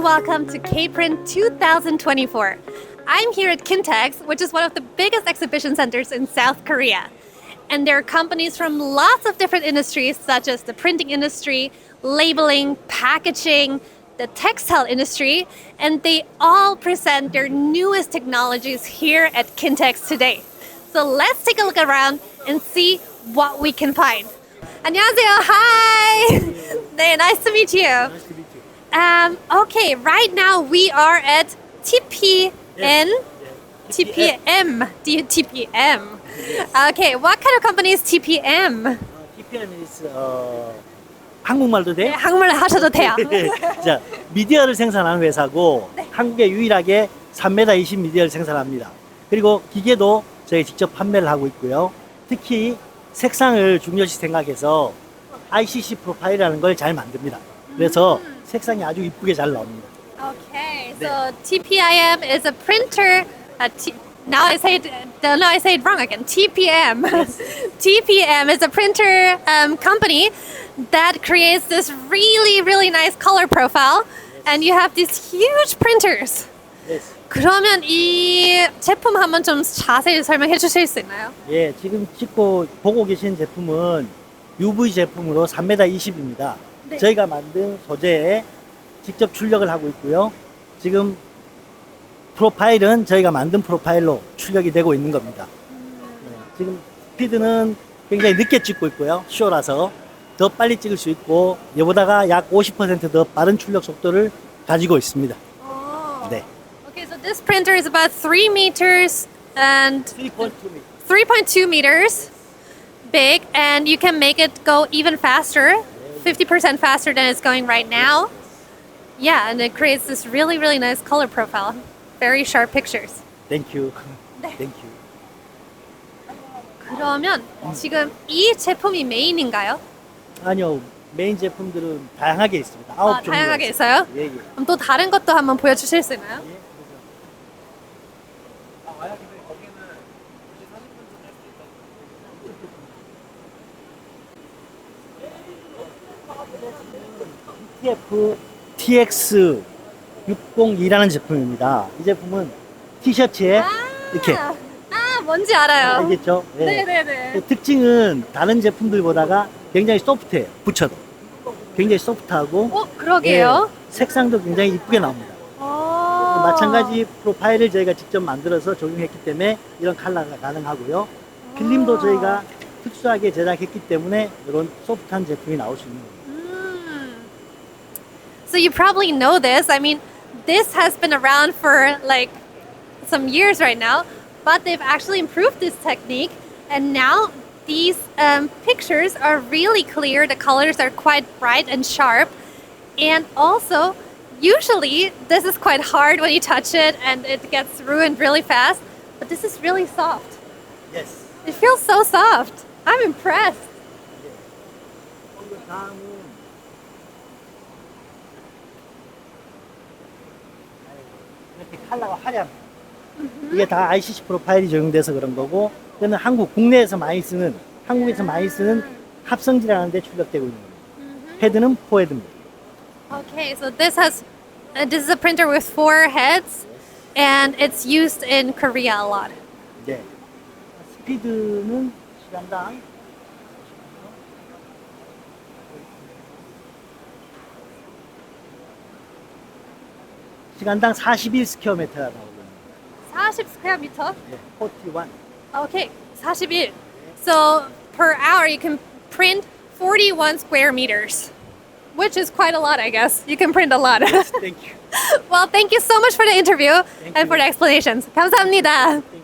welcome to Kprint 2024. I'm here at Kintex, which is one of the biggest exhibition centers in South Korea. And there are companies from lots of different industries, such as the printing industry, labeling, packaging, the textile industry, and they all present their newest technologies here at Kintex today. So let's take a look around and see what we can find. 안녕하세요. Hi. 네, nice to meet you. Um, okay, right now we are at TPN, TPM, D- TPM. Okay, what kind of company is TPM? TPM is 어, 한국말도 네, 돼? 한국말로 하셔도 돼요. 자, 미디어를 생산하는 회사고 네. 한국에 유일하게 3m 20 미디어를 생산합니다. 그리고 기계도 저희 직접 판매를 하고 있고요. 특히 색상을 중요시 생각해서 ICC 프로파일이라는 걸 잘 만듭니다. 그래서 음. 색상이 아주 이쁘게 잘 나옵니다. Okay, so TPIM is a printer. Uh, T- now I say it. uh, No, I say it wrong again. TPM. TPM is a printer um, company that creates this really, really nice color profile, and you have these huge printers. Yes. 그러면 이 제품 한번 좀 자세히 설명해 주실 수 있나요? 예, 지금 찍고 보고 계신 제품은 UV 제품으로 3m 20입니다. 네. 저희가 만든 소재에 직접 출력을 하고 있고요. 지금 프로파일은 저희가 만든 프로파일로 출력이 되고 있는 겁니다. 네, 지금 스피드는 굉장히 늦게 찍고 있고요. 쇼라서 더 빨리 찍을 수 있고 이보다가 약 50%더 빠른 출력 속도를 가지고 있습니다. 네. Okay, so this printer is about three meters and 3.2m. 3.2 meters big, and you can make it go even faster, 50% faster than it's going right now. Yeah, and it creates this really, really nice color profile. Very sharp pictures. Thank you. 네. Thank you. 그러면 지금 이 제품이 메인인가요? 아니요. 메인 제품들은 다양하게 있습니다. 아홉 아, 종류가 다양하게 있습니다. 있어요? 예, 예. 그럼 또 다른 것도 한번 보여주실 수 있나요? 예, TF TX 602라는 제품입니다. 이 제품은 티셔츠에 이렇게 아, 뭔지 알아요. 알겠죠? 예. 네네네. 그 특징은 다른 제품들보다가 굉장히 소프트해요. 붙여도 굉장히 소프트하고 어, 그러게요. 예, 색상도 굉장히 이쁘게 나옵니다. 어. 마찬가지 프로파일을 저희가 직접 만들어서 적용했기 때문에 이런 컬러가 가능하고요. 필름도 저희가 특수하게 제작했기 때문에 이런 소프트한 제품이 나올 수 있는 거예요. So you probably know this. I mean, this has been around for like some years right now, but they've actually improved this technique, and now these um, pictures are really clear. The colors are quite bright and sharp, and also. Usually, this is quite hard when you touch it and it gets ruined really fast, but this is really soft. Yes. It feels so soft. I'm impressed. 그 이렇게 컬러가 화려합니다. 이게 다 ICC 프로파일이 적용돼서 그런 거고, 이거는 한국 국내에서 많이 쓰는 한국에서 많이 쓰는 합성지라는 데 출력되고 있는 겁니다. 헤드는 포헤드입니다. Okay, so this has uh, this is a printer with four heads, and it's used in Korea a lot. 네. 스피드는 시간당 시간당 41 스퀘어 미터가 나오거든요. 40 square meter. 네, 41. Okay, 41. So per hour you can print 41 square meters, which is quite a lot, I guess. You can print a lot. Thank you. well, thank you so much for the interview Thank and you. for the explanations. 감사합니다. Thank